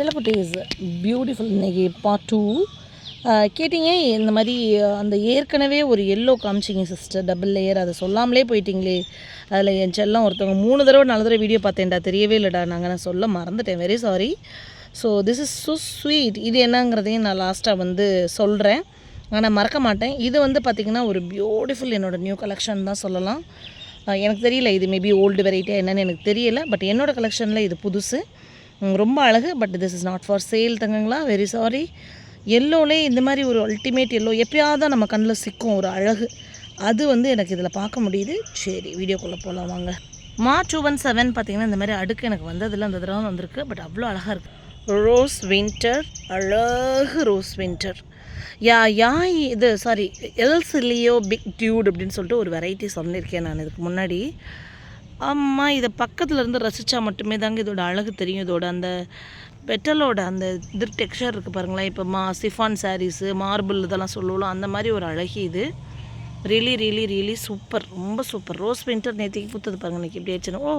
செல்லக்குட்டீஸ் beautiful இன்னைக்கு part two கேட்டிங்க இந்த மாதிரி அந்த ஏற்கனவே ஒரு எல்லோ காமிச்சிங்க சிஸ்டர் டபுள் லேயர் அதை சொல்லாமலே போயிட்டீங்களே. அதில் என் செல்லம் ஒருத்தவங்க மூணு தடவை நாலு தடவை வீடியோ பார்த்தேன்டா. தெரியவே இல்லைடா. நாங்கள் நான் சொல்ல மறந்துட்டேன். Very sorry so this is so sweet இது என்னங்கிறதையும் நான் லாஸ்ட்டாக வந்து சொல்கிறேன் ஆனால் மறக்க மாட்டேன். இது வந்து பார்த்திங்கன்னா ஒரு பியூட்டிஃபுல் என்னோடய நியூ கலெக்ஷன் தான் சொல்லலாம். எனக்கு தெரியல இது மேபி ஓல்டு வெரைட்டியாக என்னென்னு எனக்கு தெரியல. பட் என்னோடய கலெக்ஷனில் இது புதுசு. ரொம்ப அழகு but this is not for sale தங்கங்களா? Very sorry எல்லோலே இந்த மாதிரி ஒரு அல்டிமேட் எல்லோ எப்பயாவது தான் நம்ம கண்ணில் சிக்கும் ஒரு அழகு. அது வந்து எனக்கு இதில் பார்க்க முடியுது. சரி வீடியோக்குள்ளே போகலாம் வாங்க. மார்ச் ஒன் செவன் பார்த்தீங்கன்னா இந்த மாதிரி அடுக்கு எனக்கு வந்ததில் அந்த தடவை வந்திருக்கு. பட் அவ்வளோ அழகாக இருக்குது ரோஸ் வின்டர் அழகு ரோஸ் வின்டர் யா யாய் இது சாரி எல்சிலியோ பிக் டியூட் அப்படின்னு சொல்லிட்டு ஒரு வெரைட்டி சொல்லியிருக்கேன் நான் இதுக்கு முன்னாடி. அம்மா இதை பக்கத்தில் இருந்து ரசித்தா மட்டுமே தாங்க இதோட அழகு தெரியும். இதோட அந்த பெட்டலோட அந்த இது டெக்ஸ்சர் இருக்குது பாருங்களேன். இப்போ மா சிஃபான் சாரீஸு மார்பிள் இதெல்லாம் சொல்லுவோம் அந்த மாதிரி ஒரு அழகி இது. ரியலி ரியலி ரியலி சூப்பர் ரொம்ப சூப்பர் ரோஸ் வின்டர் நேற்றுக்கு பூத்தது பாருங்க இன்னைக்கு எப்படி ஆச்சுன்னா ஓ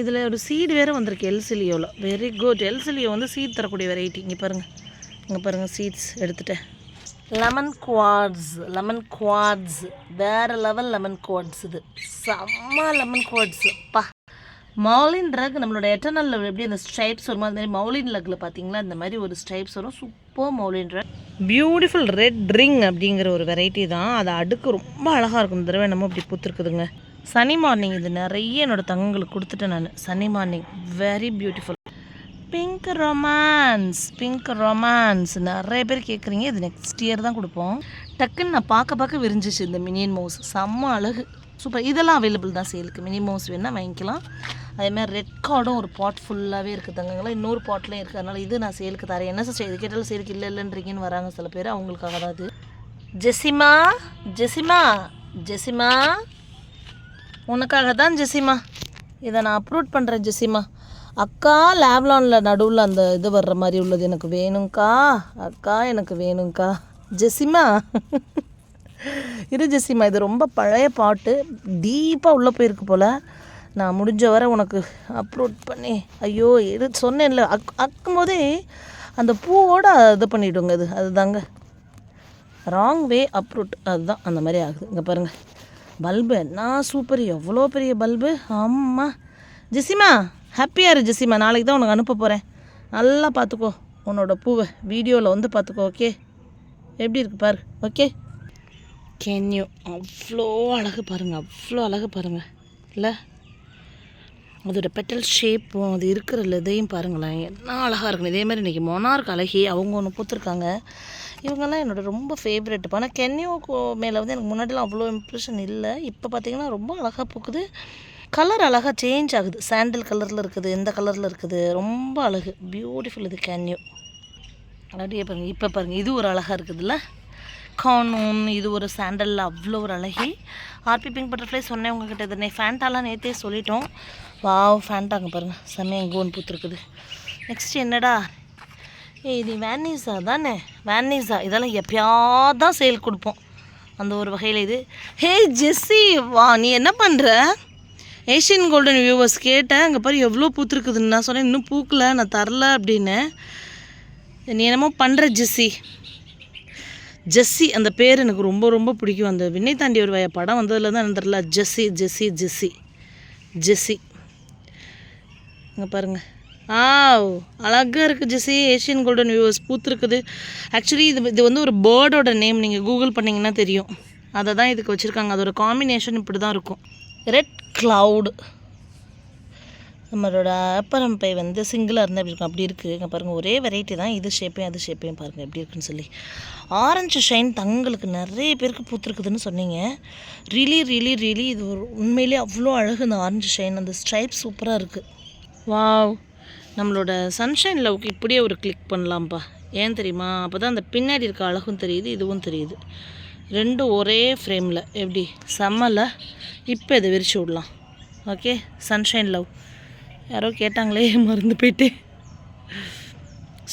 இதில் ஒரு சீடு வேறு வந்திருக்கு எல்சிலியோவில் வெரி குட் எல்சிலியோ வந்து சீட் தரக்கூடிய வெரைட்டி இங்கே பாருங்கள் இங்கே பாருங்கள் சீட்ஸ் எடுத்துட்டேன். லெமன் குவாட்ஸ் லெமன் குவாட்ஸ் வேறு லெவல் லெமன் குவாட்ஸ் இது. செம்ம லெமன் குவாட்ஸ் பா. மௌலின் ரக் நம்மளோட எட்டர்னலில் எப்படி அந்த ஸ்ட்ரைப்ஸ் வருமோ அந்த மாதிரி மௌலின் ரக்கில் பார்த்தீங்களா இந்த மாதிரி ஒரு ஸ்ட்ரைப்ஸ் வரும். Super moulin rouge beautiful red ring அப்படிங்கிற ஒரு வெரைட்டி தான். அது அடுக்கு ரொம்ப அழகாக இருக்கும். இந்த தடவை நம்ம இப்படி பூத்துருக்குதுங்க. சனி மார்னிங் இது நிறைய என்னோட தங்கங்களுக்கு கொடுத்துட்டேன் நான். Sunny morning very beautiful pink romance pink romance நிறைய பேர் கேட்குறீங்க இது நெக்ஸ்ட் இயர் தான் கொடுப்போம். டக்குன்னு நான் பார்க்க பார்க்க விரிஞ்சிச்சு இந்த மினியன் மவுஸ் செம்ம அழகு. சூப்பர் இதெல்லாம் அவைலபிள் தான் சேலுக்கு மினி மவுஸ் வேணால் வாங்கிக்கலாம். அதேமாதிரி ரெட் கார்டும் ஒரு பாட் ஃபுல்லாகவே இருக்குது தங்கங்களா. இன்னொரு பாட்லேயும் இருக்குது அதனால் இது நான் சேலுக்கு தரேன். என்ன சார் இது கேட்டாலும் சேலுக்கு இல்லை இல்லைன்றீங்கன்னு வராங்க சில பேர். அவங்களுக்காக தான் அது ஜெசிமா? ஜெசிமா? ஜெசிமா? உனக்காக தான் ஜெசிமா. இதை நான் அப்ரூவ் பண்ணுறேன் ஜெசிமா. அக்கா லேப்லானில் நடுவில் அந்த இது வர்ற மாதிரி உள்ளது எனக்கு வேணுங்க்கா அக்கா எனக்கு வேணுங்க்கா ஜெசிமா. இரு ஜெசிமா இது ரொம்ப பழைய பாட்டு. டீப்பாக உள்ளே போயிருக்கு போல். நான் முடிஞ்ச வரை உனக்கு அப்லோட் பண்ணி ஐயோ இது சொன்னேன்ல அக் அக்கும்போதே அந்த பூவோடு இது பண்ணிவிடுங்க இது அதுதாங்க. ராங் வே அப்ரூட் அதுதான் அந்த மாதிரி ஆகுது. இங்கே பாருங்கள் பல்பு என்ன சூப்பர் எவ்வளோ பெரிய பல்பு. ஆமாம் ஜெசிமா. ஹாப்பியாக இரு ஜெசிமா. நாளைக்கு தான் உனக்கு அனுப்ப போகிறேன் நல்லா பார்த்துக்கோ உன்னோட பூவை. வீடியோவில் வந்து பார்த்துக்கோ ஓகே எப்படி இருக்கு பாரு ஓகே கேன்யூ அவ்வளோ அழகு பாருங்கள் அவ்வளோ அழகு பாருங்கள் இல்லை? அதோட பெட்டல் ஷேப்பும் அது இருக்கிற இதையும் பாருங்களேன். என்ன அழகாக இருக்குன்னு. இதே மாதிரி இன்றைக்கி மொனார்க் அழகி அவங்க ஒன்று பூத்துருக்காங்க. இவங்கெல்லாம் என்னோட ரொம்ப ஃபேவரெட் ஆனால் கென்யோ மேலே வந்து எனக்கு முன்னாடிலாம் அவ்வளோ இம்ப்ரெஷன் இல்லை. இப்போ பார்த்தீங்கன்னா ரொம்ப அழகாக பூக்குது. கலர் அழகாக சேஞ்ச் ஆகுது. சாண்டில் கலரில் இருக்குது இந்த கலரில் இருக்குது. ரொம்ப அழகு. பியூட்டிஃபுல் இது கேன்யூ அப்படியே பாருங்கள் இப்போ பாருங்கள் இது ஒரு அழகாக இருக்குதுல்ல? கார்னூன் இது ஒரு சாண்டலில் அவ்வளோ ஒரு அழகி. ஆர்பி பிங்க் பட்டர்ஃப்ளை சொன்னேன் உங்ககிட்ட இது. நே ஃபேண்டாலாம் நேற்றே சொல்லிட்டோம். வாவ் ஃபேண்டாங்க பாருங்கள் செம்மையாக கோன் பூத்துருக்குது. நெக்ஸ்ட் என்னடா? ஏய் இது வேனிஸா தானே? வேனிஸா இதெல்லாம் எப்பயாவது தான் சேல் கொடுப்போம். அந்த ஒரு வகையில் இது. ஹே ஜெஸ்ஸி வா நீ என்ன பண்ணுற ஏஷியன் கோல்டன் வியூவர்ஸ் கேட்டேன் அங்கே பாரு எவ்வளோ பூத்துருக்குதுன்னு. நான் சொன்னேன் இன்னும் பூக்கல நான் தரல அப்படின்னு. நீ என்னமோ பண்ணுற ஜெஸ்ஸி. ஜெஸ்ஸி அந்த பேர் எனக்கு ரொம்ப ரொம்ப பிடிக்கும். அந்த விண்ணை தாண்டி ஒரு வய படம் வந்ததில் தான் எனக்கு தெரியல. Jessie Jessie Jessie. ஜெஸ்ஸி. இங்கே பாருங்கள் ஆ அழகாக இருக்குது ஜெஸ்ஸி. ஏஷியன் கோல்டன் வியூவர்ஸ் பூத்துருக்குது. ஆக்சுவலி இது இது வந்து ஒரு பேர்டோட நேம் நீங்கள் கூகுள் பண்ணிங்கன்னா தெரியும். அதை தான் இதுக்கு வச்சுருக்காங்க. அதோட காம்பினேஷன் இப்படி தான் இருக்கும். ரெட் க்ளவுடு நம்மளோட அப்பரம்பை வந்து சிங்கிளாக இருந்தால் எப்படி இருக்கும்? அப்படி இருக்குது இங்கே பாருங்கள் ஒரே வெரைட்டி தான். இது ஷேப்பையும் அது ஷேப்பையும் பாருங்கள் எப்படி இருக்குன்னு சொல்லி. ஆரஞ்சு ஷைன் தங்களுக்கு நிறைய பேருக்கு பூத்துருக்குதுன்னு சொன்னீங்க. ரிலி ரிலி ரிலி இது ஒரு உண்மையிலே அவ்வளோ அழகு இந்த ஆரஞ்சு ஷைன் அந்த ஸ்ட்ரைப் சூப்பராக இருக்குது வாவ் நம்மளோட சன்ஷைன் லவ்க்கு இப்படியே ஒரு கிளிக் பண்ணலாம்ப்பா ஏன் தெரியுமா? அப்போ தான் அந்த பின்னாடி இருக்க அழகும் தெரியுது இதுவும் தெரியுது. ரெண்டும் ஒரே ஃப்ரேமில். எப்படி? செம்மல இப்போ இதை விரிச்சு விடலாம். ஓகே? சன்ஷைன் லவ் யாரோ கேட்டாங்களே மறந்து போயிட்டு.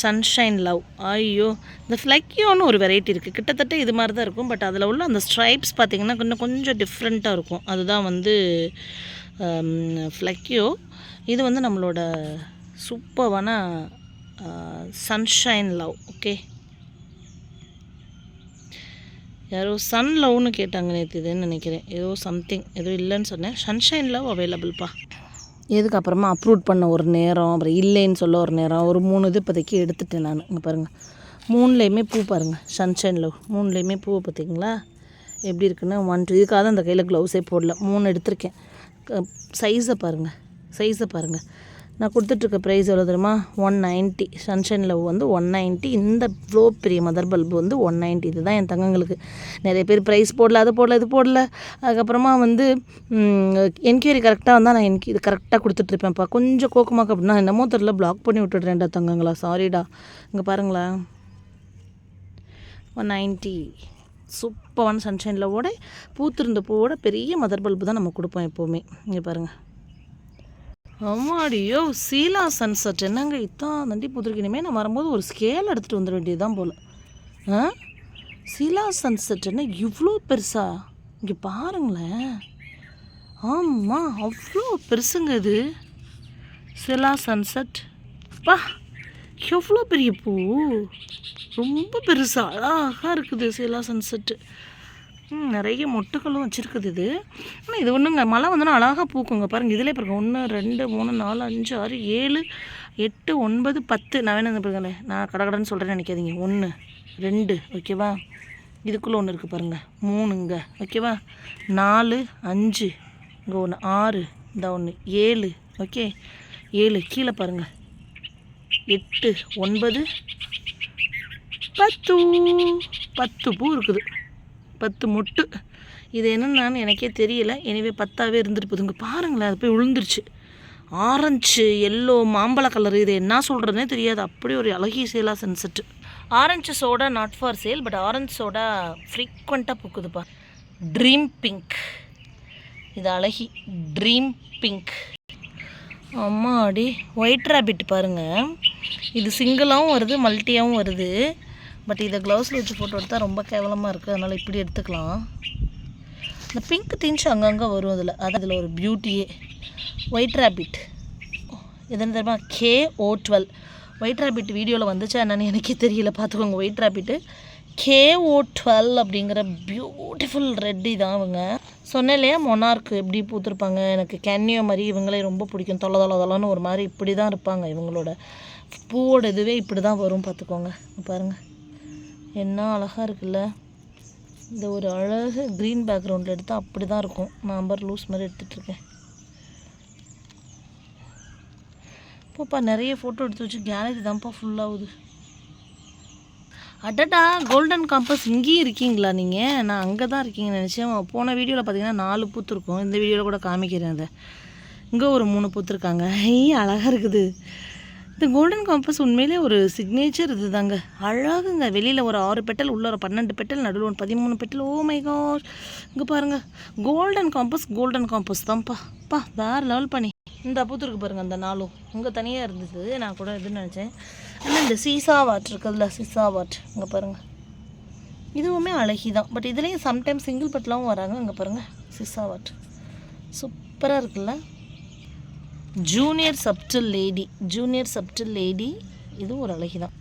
சன்ஷைன் லவ் ஐயோ. இந்த ஃப்ளக்கியோன்னு ஒரு வெரைட்டி இருக்குது கிட்டத்தட்ட இது மாதிரி தான் இருக்கும். பட் அதில் உள்ள அந்த ஸ்ட்ரைப்ஸ் பார்த்திங்கன்னா இன்னும் கொஞ்சம் டிஃப்ரெண்ட்டாக இருக்கும். அதுதான் வந்து um, ஃப்ளக்கியோ இது வந்து நம்மளோட சூப்பரான சன்ஷைன் லவ் ஓகே யாரோ சன் லவ்னு கேட்டாங்க நேற்று இதுன்னு நினைக்கிறேன். ஏதோ சம்திங் எதுவும் இல்லைன்னு சொன்னேன். சன்ஷைன் லவ் அவைலபிள்ப்பா இதுக்கப்புறமா அப்ரூவ் பண்ண ஒரு நேரம் அப்புறம் இல்லைன்னு சொல்ல ஒரு நேரம் ஒரு மூணு இது இப்போதைக்கு எடுத்துட்டேன் நான். இங்கே பாருங்கள் மூணுலேயுமே பூ பாருங்கள் சன்ஷைன் லவ் மூணுலேயுமே பூவை பார்த்தீங்களா? எப்படி இருக்குன்னு ஒன் டூ இதுக்காக அந்த கையில் க்ளவுஸே போடல. மூணு எடுத்திருக்கேன். சைஸை பாருங்கள் சைஸை பாருங்கள் நான் கொடுத்துட்ருக்க ப்ரைஸ் எவ்வளோ தெரியுமா? ஒன் நைன்ட்டி சன்ஷைன் லவ் வந்து ஒன் நைன்ட்டி இந்த இவ்வளோ பெரிய மதர் பல்பு வந்து ஒன் நைன்ட்டி இதுதான் என் தங்கங்களுக்கு. நிறைய பேர் ப்ரைஸ் போடல அது போடல இது போடல. அதுக்கப்புறமா வந்து என்கொயரி கரெக்டாக வந்தால் நான் எனக்கு இது கரெக்டாக கொடுத்துட்ருப்பேன்ப்பா கொஞ்சம் கோக்கமாக அப்படின்னா என்னமோ தெரில பிளாக் பண்ணி விட்டுடுறேன்டா தங்கங்களா. சாரிடா இங்கே பாருங்களேன் ஒன் நைன்ட்டி சூப்பரான சன்ஷைன் லவ்வோட பூத்திருந்த பூவோட பெரிய மதர் பல்பு தான் நம்ம கொடுப்போம் எப்போவுமே. இங்கே பாருங்கள் அம்மாடியோ சீலா சன்செட் என்னங்க இத்தான் நண்டி புதுருக்கினுமே நான் வரும்போது ஒரு ஸ்கேல் எடுத்துகிட்டு வந்துட வேண்டியது தான் போல். ஆ? சீலா சன்செட் என்ன இவ்வளோ பெருசா? இங்கே பாருங்களேன். ஆமாம் அவ்வளோ பெருசுங்க இது. சிலா சன்செட் பா எவ்வளோ பெரிய பூ? ரொம்ப பெருசாக அழகாக இருக்குது சிலா சன்செட்டு நிறைய மொட்டுகளும் வச்சுருக்குது இது. ஆனால் இது ஒன்றுங்க மழை வந்தோன்னா அழகாக பூக்குங்க. பாருங்கள் இதிலே பாருங்க ஒன்று ரெண்டு மூணு நாலு அஞ்சு ஆறு ஏழு எட்டு ஒன்பது பத்து. நான் வேணும் பாருங்களேன். நான் கடகடன்னு சொல்கிறேன்னு நினைக்காதீங்க. ஒன்று ரெண்டு ஓகேவா? இதுக்குள்ளே ஒன்று இருக்குது பாருங்கள் மூணுங்க ஓகேவா? நாலு அஞ்சு இங்கே ஒன்று ஆறு இந்த ஒன்று ஏழு ஓகே? ஏழு கீழே பாருங்கள் எட்டு ஒன்பது பத்து. பத்து பூ இருக்குது. பத்து மொட்டு. இது என்னென்னு எனக்கே தெரியல. எனவே பத்தாவே இருந்துட்டு போதுங்க. பாருங்களேன் அது போய் விழுந்துருச்சு ஆரஞ்சு எல்லோ மாம்பழ கலர் இது என்ன சொல்கிறதுனே தெரியாது. அப்படி ஒரு அழகிய சேலாக sunset orange soda not for sale but orange soda ஃப்ரீக்வெண்ட்டாக பூக்குதுப்பா ட்ரீம் பிங்க் இது அழகி. ட்ரீம் பிங்க் அம்மாடி ஒயிட் ரேபிட் பாருங்கள் இது சிங்கிளாகவும் வருது மல்டியாகவும் வருது. பட் இதை க்ளவுஸில் வச்சு ஃபோட்டோ எடுத்தால் ரொம்ப கேவலமாக இருக்குது அதனால் இப்படி எடுத்துக்கலாம். இந்த பிங்க் திங்ஸ் அங்கங்கே வரும் அதில். அது அதில் ஒரு பியூட்டியே ஒயிட் ரேபிட் எதுன்னு தெரியுமா? K O twelve white rabbit வீடியோவில் வந்துச்சா என்னன்னு எனக்கே தெரியல. பார்த்துக்கோங்க. White rabbit K O twelve அப்படிங்கிற பியூட்டிஃபுல் ரெட்டி தான் அவங்க. சொன்னேன் இல்லையா? மொனார்க்கு எப்படி பூத்துருப்பாங்க? எனக்கு கேன்னியோ மாதிரி இவங்களே ரொம்ப பிடிக்கும். தொலை தொலை தொலைன்னு ஒரு மாதிரி இப்படி தான் இருப்பாங்க இவங்களோட. பூவோட இதுவே இப்படி தான் வரும். பார்த்துக்கோங்க. பாருங்கள் என்ன அழகாக இருக்குல்ல? இந்த ஒரு அழகு க்ரீன் பேக்ரவுண்டில் எடுத்தால் அப்படி தான் இருக்கும். நான் பார் லூஸ் மாதிரி எடுத்துகிட்ருக்கேன் இப்போப்பா நிறைய ஃபோட்டோ எடுத்து வச்சு கேலரி தான்ப்பா ஃபுல்லாகுது அடடா கோல்டன் காம்பஸ் இங்கேயும் இருக்கீங்களா நீங்கள் நான் அங்கே தான் இருக்கீங்கன்னு நினச்சேன். போன வீடியோவில் பார்த்தீங்கன்னா நாலு பூத்து இருக்கும். இந்த வீடியோவில் கூட காமிக்கிறேன் அதை. இங்கே ஒரு மூணு பூத்து இருக்காங்க. ஐய் அழகாக இருக்குது. இந்த கோல்டன் காம்பஸ் உண்மையிலே ஒரு சிக்னேச்சர் இது தாங்க அழகுங்க. வெளியில் ஒரு ஆறு பெட்டல் உள்ள ஒரு பன்னெண்டு பெட்டல் நடுவில் ஒரு பதிமூணு பெட்டல். ஓ மை இங்கே பாருங்கள் கோல்டன் காம்பஸ் கோல்டன் காம்பஸ் தான்ப்பா. பா வேறு லெவல் பண்ணி இந்த பூத்துருக்கு பாருங்கள் அந்த நாளும். இங்கே தனியாக இருந்தது. நான் கூட இதுன்னு நினச்சேன். ஆனால் இந்த சீசா வாட் இருக்குதுல்ல சீசா வாட் இங்கே பாருங்கள் இதுவுமே அழகி தான் பட் இதுலேயும் சம்டைம்ஸ் சிங்கிள் பட்டெலாம் வராங்க. இங்கே பாருங்கள் சிசா வாட் சூப்பராக இருக்குல்ல. Junior subtle lady junior subtle lady இது ஒரு அழகி தான்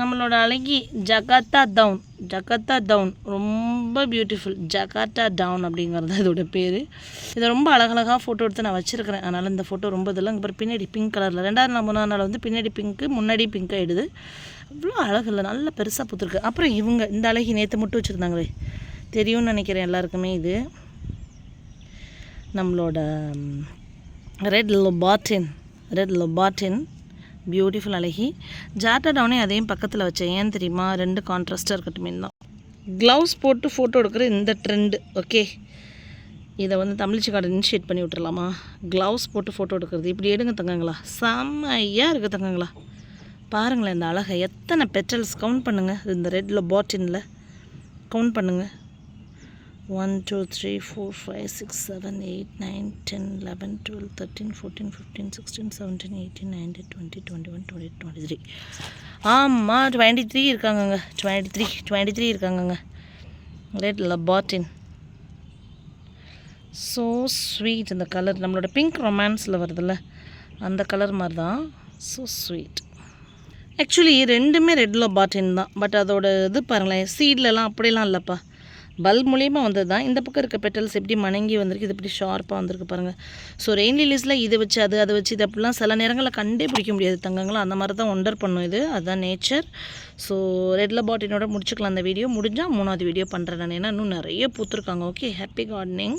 நம்மளோட அழகி ஜகாத்தா டவுன் ஜகாத்தா டவுன் ரொம்ப பியூட்டிஃபுல் ஜகாத்தா டவுன் அப்படிங்கிறது தான் இதோட பேர். இதை ரொம்ப அழகழகாக ஃபோட்டோ எடுத்து நான் வச்சுருக்கிறேன். அதனால் இந்த ஃபோட்டோ ரொம்ப இதெல்லாம் அங்கே பின்னாடி பிங்க் கலரில் ரெண்டாவது நாள் மூணாவது நாள் வந்து பின்னாடி பிங்க்கு முன்னாடி பிங்க் ஆகிடுது அவ்வளோ அழகு இல்லை. நல்லா பெருசாக பூத்துருக்கு. அப்புறம் இவங்க இந்த அழகி நேற்று மட்டும் வச்சுருந்தாங்களே. தெரியும்னு நினைக்கிறேன் எல்லாருக்குமே இது. நம்மளோட ரெட் லொபாட்டின் ரெட் லொபாட்டின் பியூட்டிஃபுல் அழகி. ஜாட்டா டவுனே அதையும் பக்கத்தில் வச்சேன். ஏன் தெரியுமா? ரெண்டு கான்ட்ராஸ்டாக இருக்கட்டுமே தான். க்ளவுஸ் போட்டு ஃபோட்டோ எடுக்கிற இந்த ட்ரெண்டு ஓகே இதை வந்து தமிழ்ச்சி கார்டு இனிஷியேட் பண்ணி விட்டுறலாமா? க்ளவுஸ் போட்டு ஃபோட்டோ எடுக்கிறது. இப்படி எடுங்க தங்கங்களா. செம்மையாக இருக்குது தங்கங்களா. பாருங்களேன் இந்த அழகை. எத்தனை பெட்டல்ஸ் கவுண்ட் பண்ணுங்கள் இந்த ரெட்டில் பாட்டினில் கவுண்ட் பண்ணுங்கள் one two three four five six seven eight nine ten eleven twelve thirteen fourteen fifteen sixteen seventeen eighteen nineteen twenty twenty one twenty twenty three ஆமாம் டுவெண்ட்டி த்ரீ இருக்காங்கங்க. டுவெண்ட்டி த்ரீ டுவெண்ட்டி த்ரீ இருக்காங்கங்க. Red லபாட்டின் so sweet இந்த colour நம்மளோட pink ரொமான்ஸில் வருதுல்ல அந்த colour மாதிரி தான் ஸோ ஸ்வீட் ஆக்சுவலி ரெண்டுமே ரெட் லொபாட்டின் தான். பட் அதோட இது பாருங்களேன் சீட்லலாம் அப்படிலாம் இல்லைப்பா. பல்ப் மூலியமாக வந்தது தான் இந்த பக்கம் இருக்க பெட்டல்ஸ் எப்படி மணங்கி வந்திருக்கு இது எப்படி ஷார்ப்பாக வந்திருக்கு பாருங்கள் ஸோ ரெயின் லிலிஸில் இது வச்சு அது அதை வச்சு இது அப்படிலாம் சில நேரங்களில் கண்டே பிடிக்க முடியாது. தங்கங்களும் அந்த மாதிரி தான் ஒண்டர் பண்ணும் இது. அதுதான் நேச்சர் ஸோ ரெட்ல பாட்டினோட முடிச்சுக்கலாம் அந்த வீடியோ முடிஞ்சால் மூணாவது வீடியோ பண்ணுறேன் நான். ஏன்னா இன்னும் நிறைய பூத்துருக்காங்க. Okay happy gardening